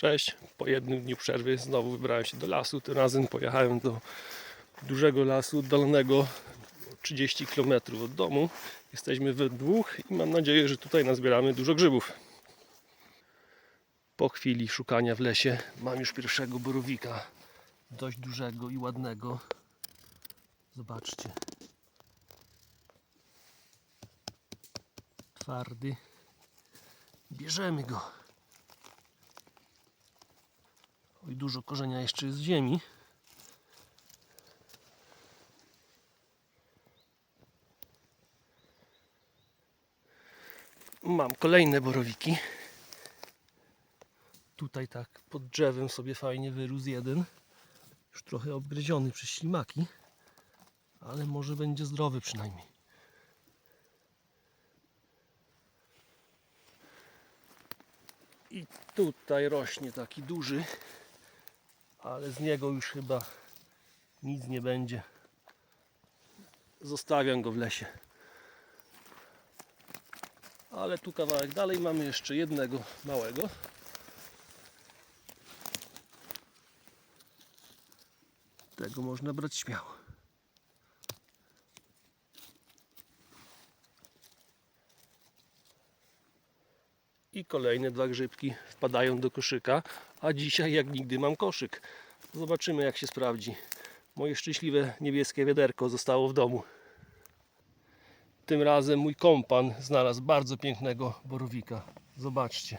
Cześć, po jednym dniu przerwy znowu wybrałem się do lasu. Tym razem pojechałem do dużego lasu, oddalonego o 30 km od domu. Jesteśmy we dwóch i mam nadzieję, że tutaj nazbieramy dużo grzybów. Po chwili szukania w lesie mam już pierwszego borowika. Dość dużego i ładnego. Zobaczcie. Twardy. Bierzemy go. Oj, dużo korzenia jeszcze jest w ziemi. Mam kolejne borowiki. Tutaj tak pod drzewem sobie fajnie wyrósł jeden. Już trochę obgryziony przez ślimaki. Ale może będzie zdrowy przynajmniej. I tutaj rośnie taki duży, ale z niego już chyba nic nie będzie. Zostawiam go w lesie. Ale tu kawałek dalej mamy jeszcze jednego małego. Tego można brać śmiało. Kolejne dwa grzybki wpadają do koszyka, a dzisiaj jak nigdy mam koszyk. Zobaczymy jak się sprawdzi. Moje szczęśliwe niebieskie wiaderko zostało w domu. Tym razem mój kompan znalazł bardzo pięknego borowika. Zobaczcie.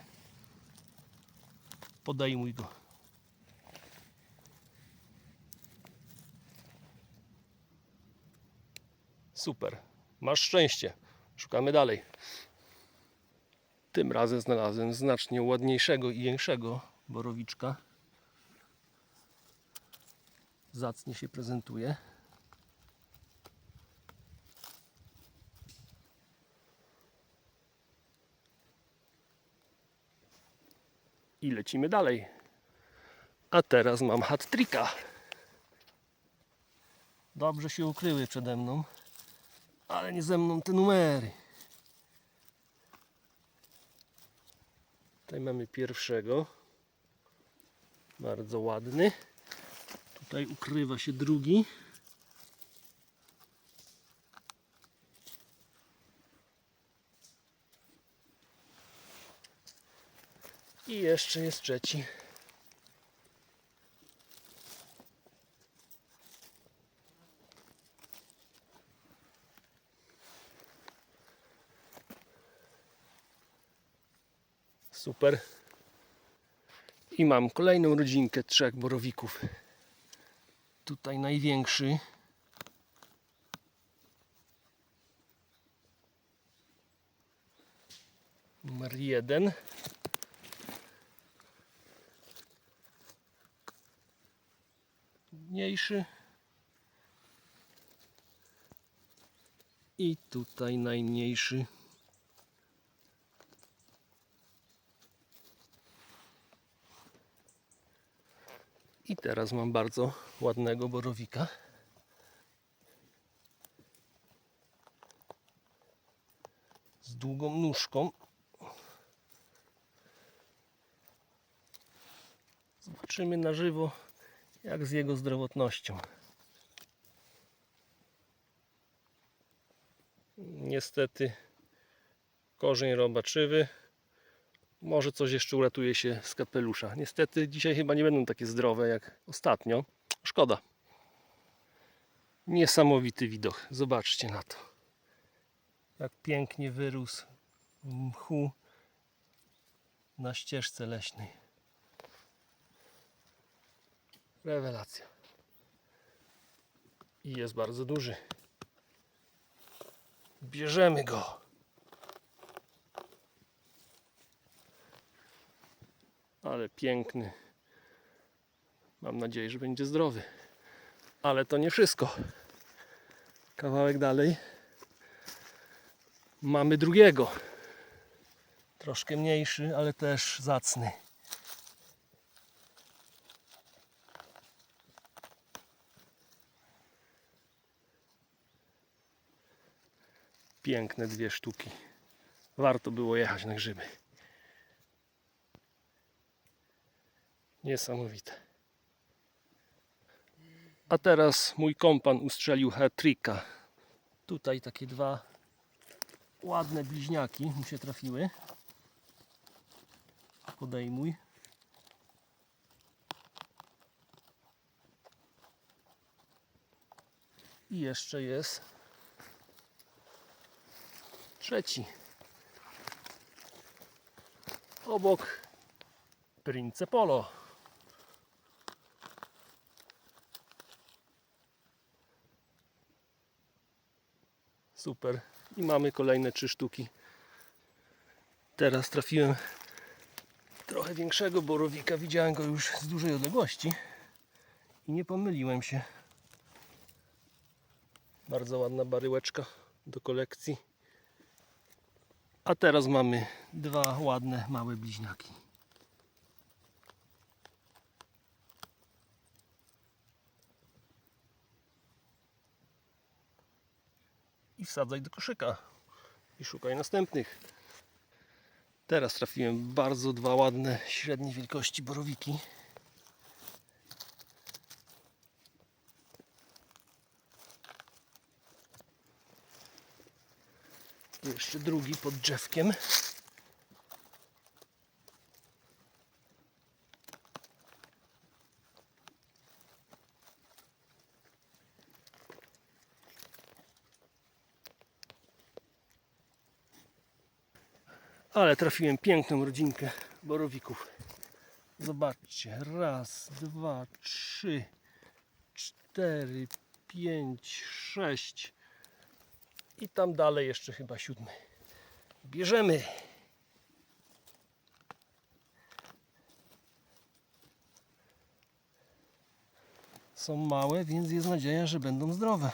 Podejmuj go. Super. Masz szczęście. Szukamy dalej. Tym razem znalazłem znacznie ładniejszego i większego borowiczka. Zacnie się prezentuje. I lecimy dalej. A teraz mam hat tricka. Dobrze się ukryły przede mną, ale nie ze mną te numery. Tutaj mamy pierwszego. Bardzo ładny. Tutaj ukrywa się drugi. I jeszcze jest trzeci. Super. I mam kolejną rodzinkę trzech borowików. Tutaj największy. Numer jeden. Mniejszy. I tutaj najmniejszy. I teraz mam bardzo ładnego borowika. Z długą nóżką. Zobaczymy na żywo, jak z jego zdrowotnością. Niestety korzeń robaczywy. Może coś jeszcze uratuje się z kapelusza. Niestety dzisiaj chyba nie będą takie zdrowe jak ostatnio. Szkoda. Niesamowity widok. Zobaczcie na to. Jak pięknie wyrósł mchu na ścieżce leśnej. Rewelacja. I jest bardzo duży. Bierzemy go. Ale piękny. Mam nadzieję, że będzie zdrowy. Ale to nie wszystko. Kawałek dalej mamy drugiego. Troszkę mniejszy, ale też zacny. Piękne dwie sztuki. Warto było jechać na grzyby. Niesamowite. A teraz mój kompan ustrzelił hat-tricka. Tutaj takie dwa ładne bliźniaki mu się trafiły. Podejmuj. I jeszcze jest trzeci. Obok Prince Polo. Super. I mamy kolejne trzy sztuki. Teraz trafiłem trochę większego borowika. Widziałem go już z dużej odległości i nie pomyliłem się. Bardzo ładna baryłeczka do kolekcji. A teraz mamy dwa ładne małe bliźniaki. I wsadzaj do koszyka. I szukaj następnych. Teraz trafiłem bardzo dwa ładne średniej wielkości borowiki. Jeszcze drugi pod drzewkiem. Ale trafiłem piękną rodzinkę borowików. Zobaczcie. Raz, dwa, trzy, cztery, pięć, sześć. I tam dalej jeszcze chyba siódmy. Bierzemy. Są małe, więc jest nadzieja, że będą zdrowe.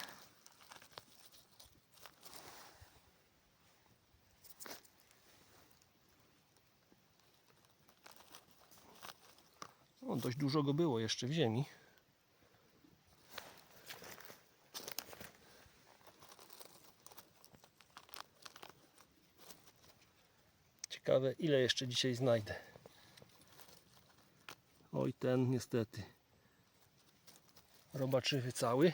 O, dość dużo go było jeszcze w ziemi. Ciekawe, ile jeszcze dzisiaj znajdę. Oj, ten niestety. Robaczywy cały.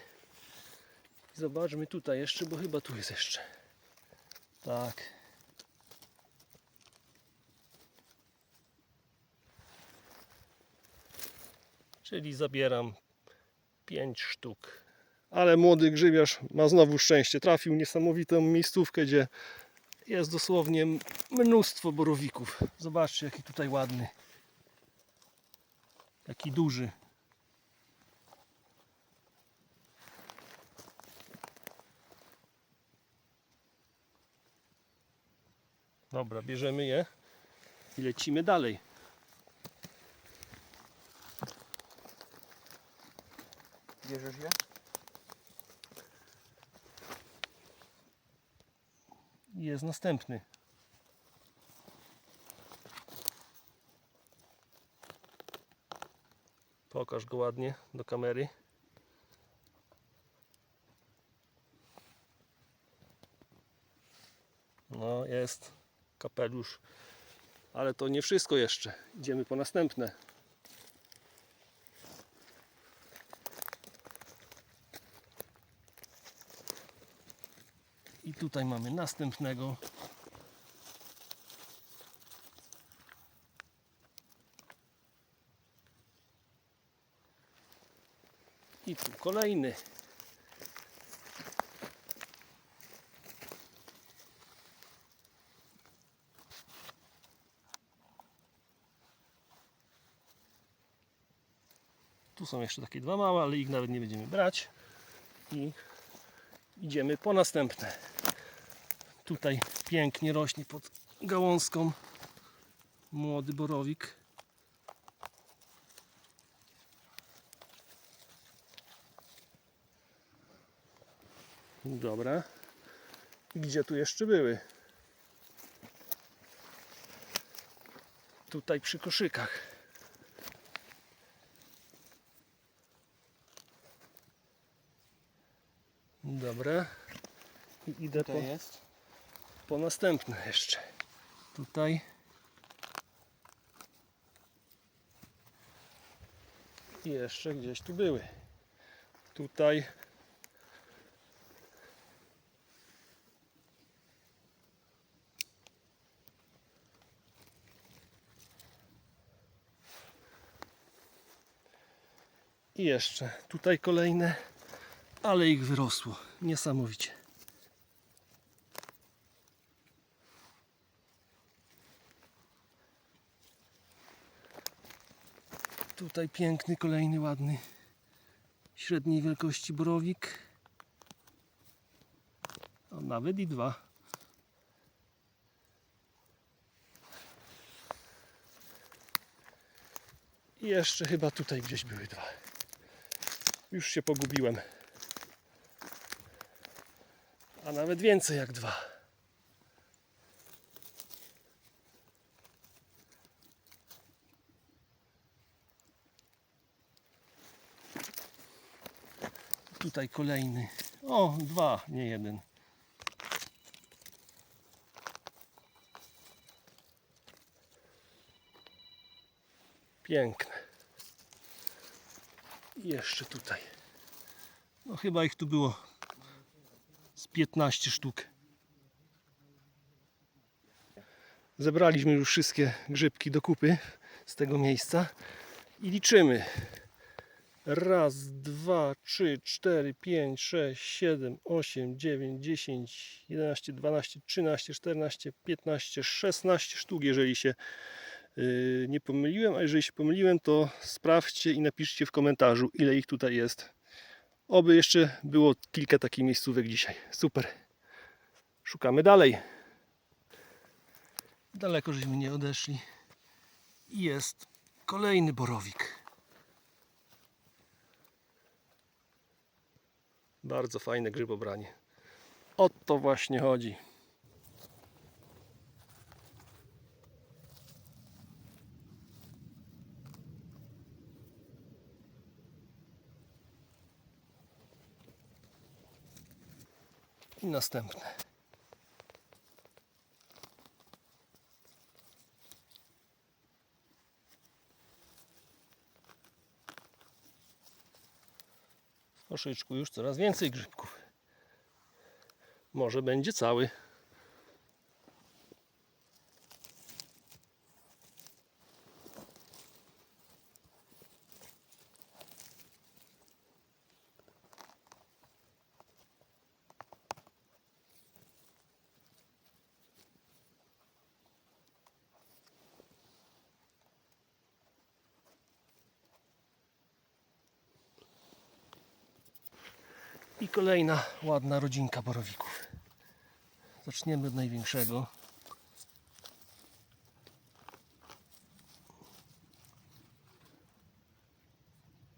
Zobaczmy tutaj jeszcze, bo chyba tu jest jeszcze. Tak. Czyli zabieram 5 sztuk. Ale młody grzybiarz ma znowu szczęście. Trafił niesamowitą miejscówkę, gdzie jest dosłownie mnóstwo borowików. Zobaczcie, jaki tutaj ładny. Taki duży. Dobra, bierzemy je i lecimy dalej. Bierzesz je? Jest następny. Pokaż go ładnie do kamery. No, jest kapelusz. Ale to nie wszystko jeszcze. Idziemy po następne. Tutaj mamy następnego. I tu kolejny. Tu są jeszcze takie dwa małe, ale ich nawet nie będziemy brać. I idziemy po następne. Tutaj pięknie rośnie pod gałązką młody borowik. Dobra. Gdzie tu jeszcze były? Tutaj przy koszykach. Dobra. I idę po, Tutaj jest. Po następne jeszcze. Tutaj. I jeszcze gdzieś tu były. Tutaj. I jeszcze tutaj kolejne, ale ich wyrosło niesamowicie. Tutaj piękny, kolejny ładny, średniej wielkości borowik. A nawet i dwa. I jeszcze chyba tutaj gdzieś były dwa. Już się pogubiłem. A nawet więcej jak dwa. Tutaj kolejny. O, dwa, nie jeden. Piękne. I jeszcze tutaj. No chyba ich tu było z 15 sztuk. Zebraliśmy już wszystkie grzybki do kupy z tego miejsca i liczymy. Raz, dwa, trzy, cztery, pięć, sześć, siedem, osiem, dziewięć, dziesięć, jedenaście, dwanaście, trzynaście, czternaście, piętnaście, szesnaście sztuk, jeżeli się yy, nie pomyliłem, a jeżeli się pomyliłem, to sprawdźcie i napiszcie w komentarzu, ile ich tutaj jest. Oby jeszcze było kilka takich miejscówek dzisiaj. Super. Szukamy dalej. Daleko żeśmy nie odeszli. Jest kolejny borowik. Bardzo fajne grzybobranie. O to właśnie chodzi. I następne. Koszyczku już coraz więcej grzybków. Może będzie cały. I kolejna ładna rodzinka borowików. Zaczniemy od największego.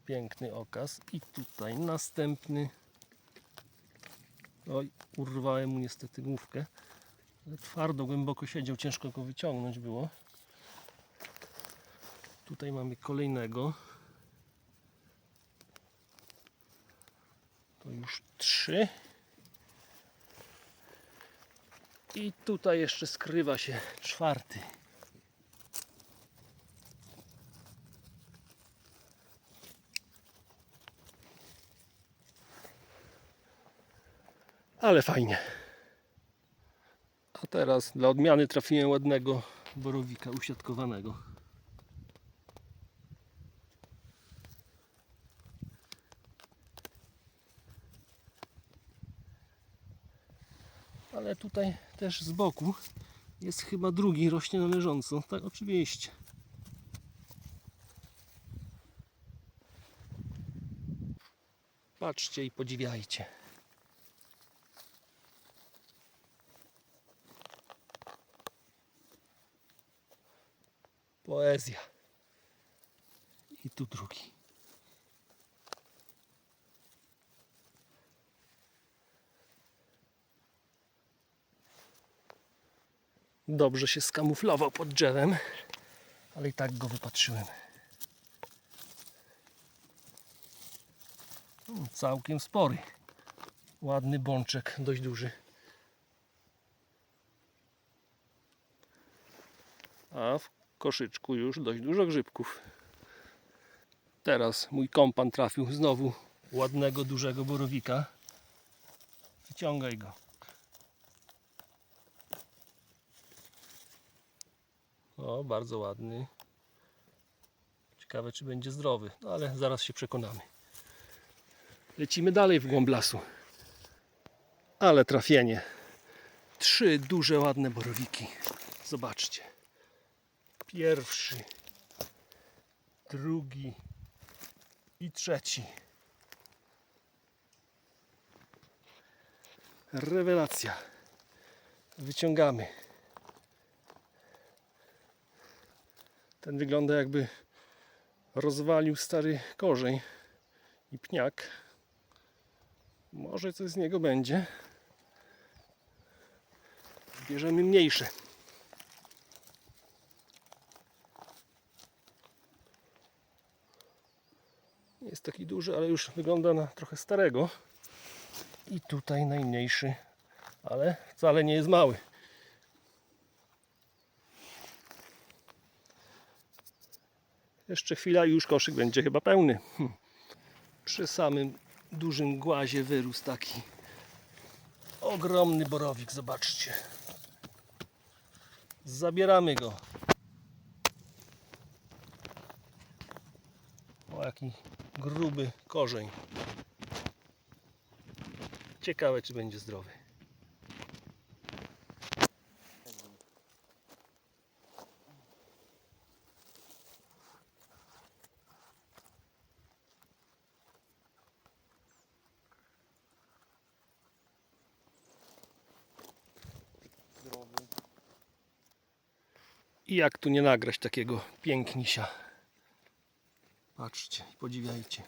Piękny okaz. I tutaj następny. Oj, urwałem mu niestety główkę. Twardo, głęboko siedział, ciężko go wyciągnąć było. Tutaj mamy kolejnego. Już trzy. I tutaj jeszcze skrywa się czwarty. Ale fajnie. A teraz dla odmiany trafiłem ładnego borowika usiadkowanego. Ale tutaj też z boku jest chyba drugi rośnie na leżąco. Tak, oczywiście. Patrzcie i podziwiajcie. Poezja. I tu drugi. Dobrze się skamuflował pod drzewem, ale i tak go wypatrzyłem. Mm, Całkiem spory. Ładny bączek, dość duży. A w koszyczku już dość dużo grzybków. Teraz mój kompan trafił znowu ładnego, dużego borowika. Wyciągaj go. O, bardzo ładny. Ciekawe, czy będzie zdrowy, no ale zaraz się przekonamy. Lecimy dalej w głąb lasu. Ale trafienie. Trzy duże, ładne borowiki. Zobaczcie. Pierwszy, drugi i trzeci. Rewelacja. Wyciągamy. Ten wygląda jakby rozwalił stary korzeń i pniak. Może coś z niego będzie. Bierzemy mniejsze. Nie jest taki duży, ale już wygląda na trochę starego. I tutaj najmniejszy, ale wcale nie jest mały. Jeszcze chwila i już koszyk będzie chyba pełny. Hm. Przy samym dużym głazie wyrósł taki ogromny borowik, zobaczcie. Zabieramy go. O jaki gruby korzeń. Ciekawe czy będzie zdrowy. Zdrowy. I jak tu nie nagrać takiego pięknisia. Patrzcie i podziwiajcie.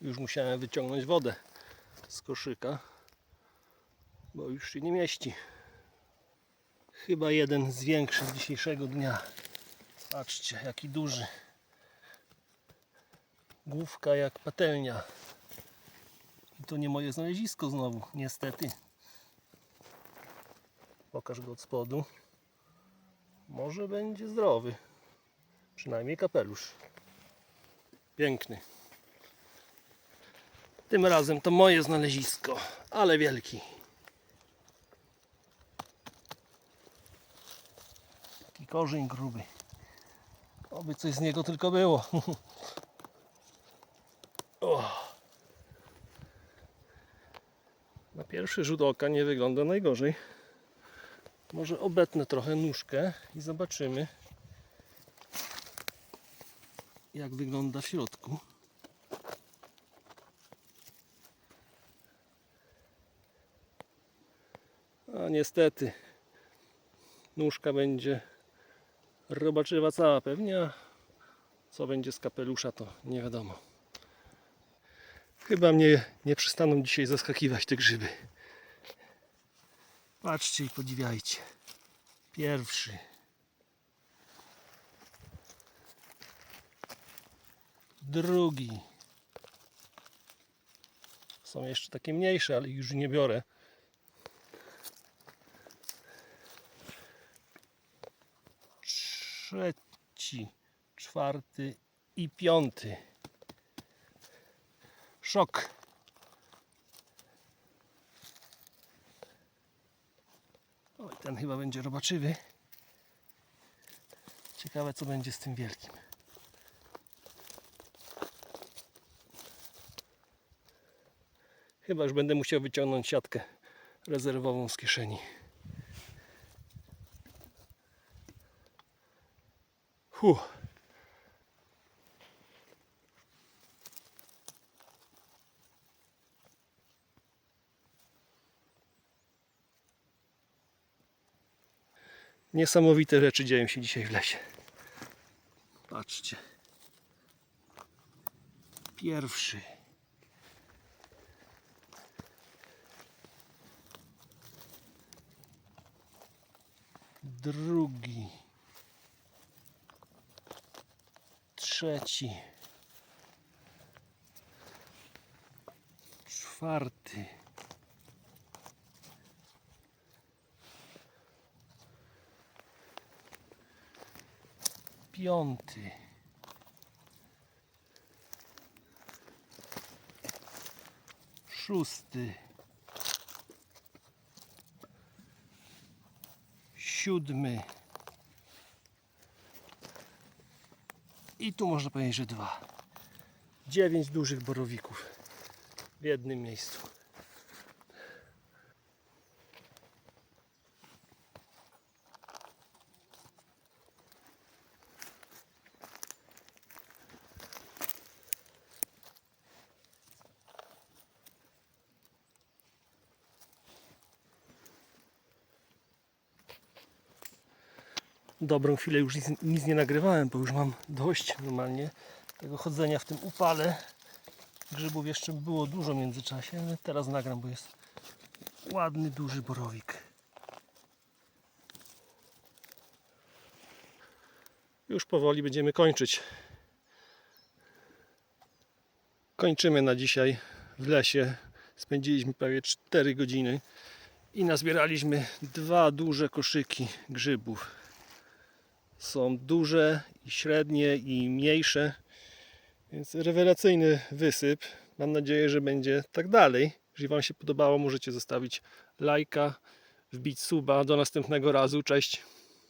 Już musiałem wyciągnąć wodę z koszyka, bo już się nie mieści. Chyba jeden z większych dzisiejszego dnia. Patrzcie, jaki duży. Główka jak patelnia. To nie moje znalezisko znowu, niestety. Pokaż go od spodu. Może będzie zdrowy. Przynajmniej kapelusz. Piękny. Tym razem to moje znalezisko, ale wielki. Taki korzeń gruby. Oby coś z niego tylko było. Na pierwszy rzut oka nie wygląda najgorzej. Może obetnę trochę nóżkę i zobaczymy jak wygląda w środku. A niestety nóżka będzie robaczywa cała pewnie, a co będzie z kapelusza to nie wiadomo. Chyba mnie nie przestaną dzisiaj zaskakiwać te grzyby. Patrzcie i podziwiajcie. Pierwszy. Drugi. Są jeszcze takie mniejsze, ale już nie biorę. Trzeci, czwarty i piąty. Szok. Ten chyba będzie robaczywy. Ciekawe co będzie z tym wielkim. Chyba już będę musiał wyciągnąć siatkę rezerwową z kieszeni. Huh. Niesamowite rzeczy dzieją się dzisiaj w lesie. Patrzcie. Pierwszy. Drugi. Trzeci. Czwarty. Piąty. Szósty. Siódmy. I tu można powiedzieć, że dwa. Dziewięć dużych borowików w jednym miejscu. Dobrą chwilę już nic, nic nie nagrywałem, bo już mam dość normalnie tego chodzenia w tym upale. Grzybów jeszcze było dużo w międzyczasie, ale teraz nagram, bo jest ładny, duży borowik. Już powoli będziemy kończyć. Kończymy na dzisiaj w lesie. Spędziliśmy prawie 4 godziny i nazbieraliśmy dwa duże koszyki grzybów. Są duże i średnie i mniejsze. Więc rewelacyjny wysyp. Mam nadzieję, że będzie tak dalej. Jeżeli Wam się podobało, możecie zostawić lajka, wbić suba. Do następnego razu. Cześć.